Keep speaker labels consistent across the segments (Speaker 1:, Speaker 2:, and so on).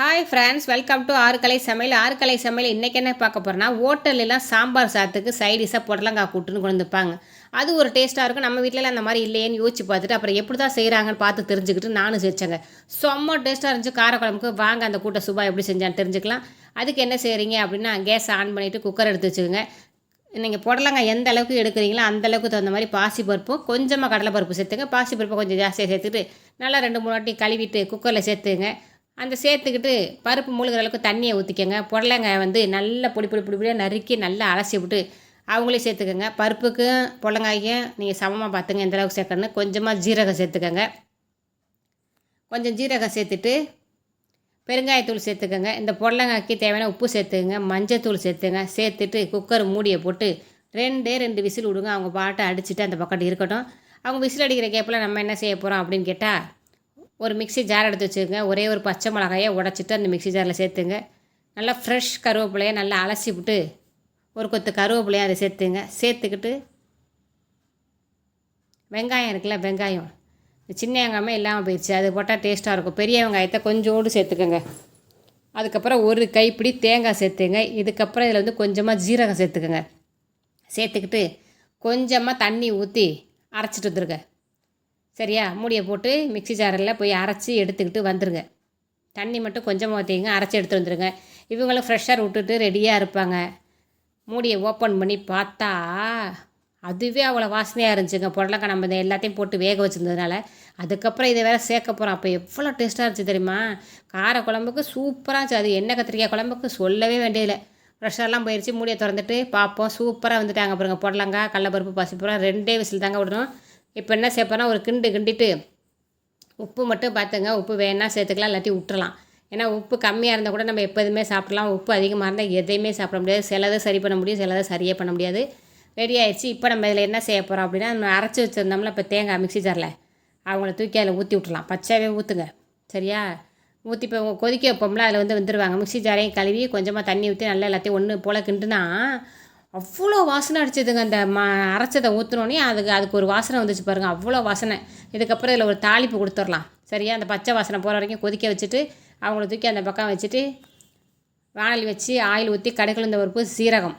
Speaker 1: Hi friends welcome to ஆறுக்கலை சமையல். ஆறுக்கலை சமையல் இன்றைக்கி என்ன பார்க்க போகிறோன்னா ஹோட்டல்லாம் சாம்பார் சாத்துக்கு சைடிஷாக புடலங்காய் கூட்டுன்னு கொண்டு வந்துப்பாங்க அது ஒரு டேஸ்ட்டாக இருக்கும். நம்ம வீட்டிலலாம் அந்த மாதிரி இல்லையேன்னு யோசிச்சு பார்த்துட்டு அப்புறம் எப்படி தான் செய்கிறாங்கன்னு பார்த்து தெரிஞ்சுக்கிட்டு நானும் செஞ்சேங்க. செம்ம டேஸ்ட்டாக இருந்துச்சு. காரக்குழம்புக்கு வாங்க அந்த கூட்டை சுபா எப்படி செஞ்சான்னு தெரிஞ்சுக்கலாம். அதுக்கு என்ன செய்கிறீங்க அப்படின்னா கேஸ் ஆன் பண்ணிவிட்டு குக்கர் எடுத்து வச்சுக்கோங்க. நீங்கள் புடலங்காய் எந்த அளவுக்கு எடுக்கிறீங்களோ அந்த அளவுக்கு தகுந்த மாதிரி பாசி பருப்பும் கொஞ்சமாக கடலை பருப்பு சேர்த்துங்க பாசி பருப்பை கொஞ்சம் ஜாஸ்தியாக சேர்த்துட்டு நல்லா ரெண்டு மூணு வாட்டி கழுவிட்டு குக்கரில் சேர்த்துங்க அந்த சேர்த்துக்கிட்டு பருப்பு மூழ்கிற அளவுக்கு தண்ணியை ஊற்றிக்கங்க புடலங்காய் வந்து நல்லா பொடி பொடி பொடி பொடியாக நறுக்கி நல்லா அலசி விட்டு அவங்களே சேர்த்துக்கோங்க. பருப்புக்கும் புடலங்காய்க்கும் நீங்கள் சமமாக பார்த்துங்க எந்த அளவுக்கு சேர்க்கணும் கொஞ்சமாக ஜீரகம் சேர்த்துக்கோங்க. கொஞ்சம் ஜீரகம் சேர்த்துட்டு பெருங்காயத்தூள் சேர்த்துக்கோங்க. இந்த புடலங்காய்க்கு தேவையான உப்பு சேர்த்துக்கங்க. மஞ்சத்தூள் சேர்த்துங்க சேர்த்துட்டு குக்கர் மூடியை போட்டு ரெண்டே ரெண்டு விசில் விடுங்க. அவங்க பாட்டை அடிச்சுட்டு அந்த பக்கம் இருக்கட்டும். அவங்க விசில் அடிக்கிற கேப்பில் நம்ம என்ன செய்ய போகிறோம் அப்படின்னு கேட்டால் ஒரு மிக்சி ஜார் எடுத்து வச்சுக்கோங்க. ஒரே ஒரு பச்சை மிளகாயை உடச்சிட்டு அந்த மிக்சி ஜாரில் சேர்த்துங்க. நல்லா ஃப்ரெஷ் கருவேப்பிலையை நல்லா அலசி விட்டு ஒரு கொத்து கருவேப்பிலையை அதை சேர்த்துங்க. சேர்த்துக்கிட்டு வெங்காயம் இருக்குல்ல வெங்காயம். சின்ன வெங்காயமே இல்லாமல் போயிடுச்சு அது போட்டால் டேஸ்ட்டாக இருக்கும். பெரிய வெங்காயத்தை கொஞ்சோண்டு சேர்த்துக்கோங்க. அதுக்கப்புறம் ஒரு கைப்பிடி தேங்காய் சேர்த்துங்க. இதுக்கப்புறம் இதில் வந்து கொஞ்சமாக ஜீரகம் சேர்த்துக்கோங்க. சேர்த்துக்கிட்டு கொஞ்சமாக தண்ணி ஊற்றி அரைச்சிட்டு வந்துருங்க. சரியா? மூடியை போட்டு மிக்சி ஜாரில் போய் அரைச்சி எடுத்துக்கிட்டு வந்துடுங்க தண்ணி மட்டும் கொஞ்சமாக ஊற்றிங்க அரைச்சி எடுத்து வந்துடுங்க இவங்களும் ஃப்ரெஷ்ஷாக விட்டுட்டு ரெடியாக இருப்பாங்க. மூடியை ஓப்பன் பண்ணி பார்த்தா அதுவே அவ்வளோ வாசனையாக இருந்துச்சுங்க. புடலங்காய் நம்ம இந்த எல்லாத்தையும் போட்டு வேக வச்சுருந்ததுனால. அதுக்கப்புறம் இதை வேறு சேர்க்க போகிறோம். அப்போ எவ்வளோ டேஸ்ட்டாக இருந்துச்சு தெரியுமா? கார குழம்புக்கு சூப்பராக இருந்துச்சு. அது எண்ணெய் கத்திரிக்காய் குழம்புக்கு சொல்லவே வேண்டியதில்லை. ப்ரெஷர்லாம் போயிடுச்சு மூடியை திறந்துட்டு பார்ப்போம். சூப்பராக வந்துட்டாங்க பாருங்க. புடலங்காய் கடலப்பருப்பு பசிப்புறம் ரெண்டே விசில் தாங்க விடணும். இப்போ என்ன சேர்ப்போன்னா ஒரு கிண்டு கிண்டிட்டு உப்பு மட்டும் பார்த்துங்க. உப்பு வேணால் சேர்த்துக்கலாம் இல்லாட்டி விட்டுறலாம். ஏன்னா உப்பு கம்மியாக இருந்தால் கூட நம்ம எப்போதுமே சாப்பிட்லாம். உப்பு அதிகமாக இருந்தால் எதையுமே சாப்பிட முடியாது. சிலதை சரி பண்ண முடியும் சிலதை சரியே பண்ண முடியாது. ரெடி ஆயிடுச்சு. இப்போ நம்ம இதில் என்ன செய்ய போகிறோம் அப்படின்னா நம்ம அரைச்சி வச்சுருந்தோம்ல இப்போ தேங்காய் மிக்சி ஜாரில். அவங்கள தூக்கி அதில் ஊற்றி விட்றலாம் பச்சையாகவே ஊற்றுங்க. சரியா? ஊற்றி இப்போ கொதிக்க வைப்போம்ல அதில் வந்து வந்துடுவாங்க மிக்சி ஜாரையும் கழுவி கொஞ்சமாக தண்ணி ஊற்றி நல்லா எல்லாத்தையும் ஒன்று போல் கிண்டுனா அவ்வளோ வாசனை அடிச்சதுங்க. அந்த ம அரைச்சதை ஊற்றுனோடனே அதுக்கு அதுக்கு ஒரு வாசனை வந்துச்சு பாருங்கள் அவ்வளோ வாசனை. இதுக்கப்புறம் இதில் ஒரு தாளிப்பு கொடுத்துடலாம். சரியா? அந்த பச்சை வாசனை போகிற வரைக்கும் கொதிக்க வச்சுட்டு அவங்கள தூக்கி அந்த பக்கம் வச்சுட்டு வானல் வச்சு ஆயில் ஊற்றி கடைக்குழுந்த பருப்பு சீரகம்.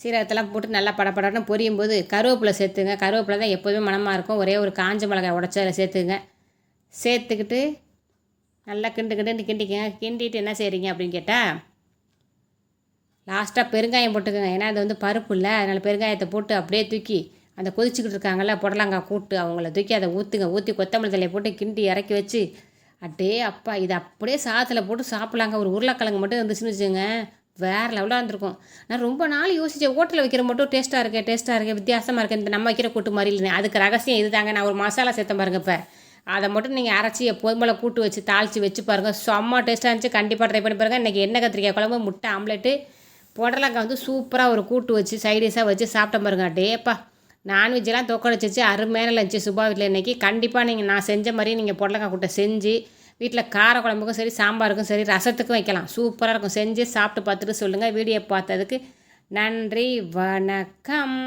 Speaker 1: சீரகத்தெல்லாம் போட்டு நல்லா படப்படன்னு பொரியும் போது கருவேப்பிலை சேர்த்துங்க. கருவேப்பிலை தான் எப்போதுமே மனமாக இருக்கும். ஒரே ஒரு காஞ்ச மிளகாய் உடச்சி அதில் சேர்த்துங்க. சேர்த்துக்கிட்டு நல்லா கிண்டு கிண்டு கிண்டிக்கங்க. கிண்டிட்டு என்ன செய்கிறீங்க அப்படின்னு கேட்டால் லாஸ்ட்டாக பெருங்காயம் போட்டுக்கோங்க. ஏன்னா அது வந்து பருப்பு இல்லை அதனால் பெருங்காயத்தை போட்டு அப்படியே தூக்கி அந்த கொதிச்சுக்கிட்டு இருக்காங்கள்ல புடலங்காய் கூட்டு அவங்கள தூக்கி அதை ஊற்றுங்க ஊற்றி கொத்தமல்லி தலையை போட்டு கிண்டி இறக்கி வச்சு அட்டே அப்பா இது அப்படியே சாதத்தில் போட்டு சாப்பிட்லாங்க. ஒரு உருளைக்கிழங்கு மட்டும் இருந்துச்சுன்னு வச்சுங்க வேறு லெவலாக இருந்திருக்கும். நான் ரொம்ப நாள் யோசித்தேன் ஹோட்டலில் வைக்கிற மட்டும் டேஸ்ட்டாக இருக்கேன் டேஸ்ட்டாக இருக்கேன் வித்தியாசமாக இருக்குது இந்த நம்ம வைக்கிற கூட்டு மாதிரி இல்லை அதுக்கு ரகசியம் இது தாங்க நான் ஒரு மசாலா சேர்த்தேன் பாருங்க இப்போ. அதை மட்டும் நீங்கள் அரைச்சி எப்போதும் போல் கூட்டு வச்சு தாளித்து வச்சு பாருங்கள் செம்ம டேஸ்ட்டாக இருந்துச்சு. கண்டிப்பாக ட்ரை பண்ணி பாருங்கள் இன்றைக்கி எண்ணெய் கத்திரிக்காய் குழம்பு முட்டை ஆம்லெட்டு புடலங்காய் வந்து சூப்பராக ஒரு கூட்டு வச்சு சைடிஷாக வச்சு சாப்பிட்ட பாருங்க. டேப்பா நான்வெஜ்ஜெல்லாம் தொக்கடிச்சிச்சு அருமையான லஞ்சு சுபா வீட்டில் இன்றைக்கி கண்டிப்பாக நீங்கள் நான் செஞ்ச மாதிரி நீங்கள் புடலங்காய் கூட்டை செஞ்சு வீட்டில் கார குழம்புக்கும் சரி சாம்பாருக்கும் சரி ரசத்துக்கும் வைக்கலாம். சூப்பராக இருக்கும். செஞ்சு சாப்பிட்டு பார்த்துட்டு சொல்லுங்கள் வீடியோ பார்த்ததுக்கு நன்றி வணக்கம்.